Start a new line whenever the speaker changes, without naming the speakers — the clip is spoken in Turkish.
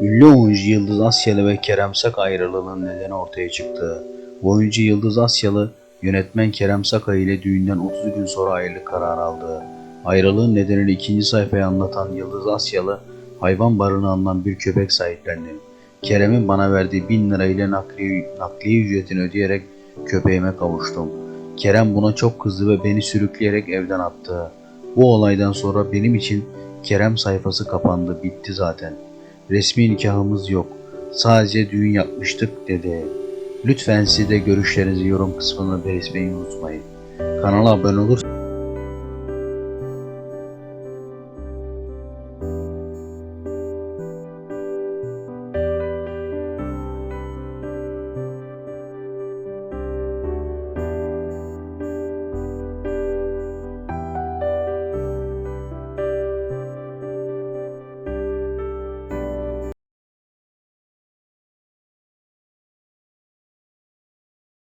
Ünlü Yıldız Asyalı ve Kerem Sak ayrılığının nedeni ortaya çıktı. Bu oyuncu Yıldız Asyalı, yönetmen Kerem Sakay ile düğünden 30 gün sonra ayrılık kararı aldı. Ayrılığın nedenini ikinci sayfaya anlatan Yıldız Asyalı, hayvan barınağından bir köpek sahiplendim. Kerem'in bana verdiği 1000 lira ile nakliye, nakliye ücretini ödeyerek köpeğime kavuştum. Kerem buna çok kızdı ve beni sürükleyerek evden attı. Bu olaydan sonra benim için Kerem sayfası kapandı, bitti zaten. Resmi nikahımız yok. Sadece düğün yapmıştık dedi. Lütfen siz de görüşlerinizi yorum kısmına belirtmeyi unutmayın. Kanala abone olursanız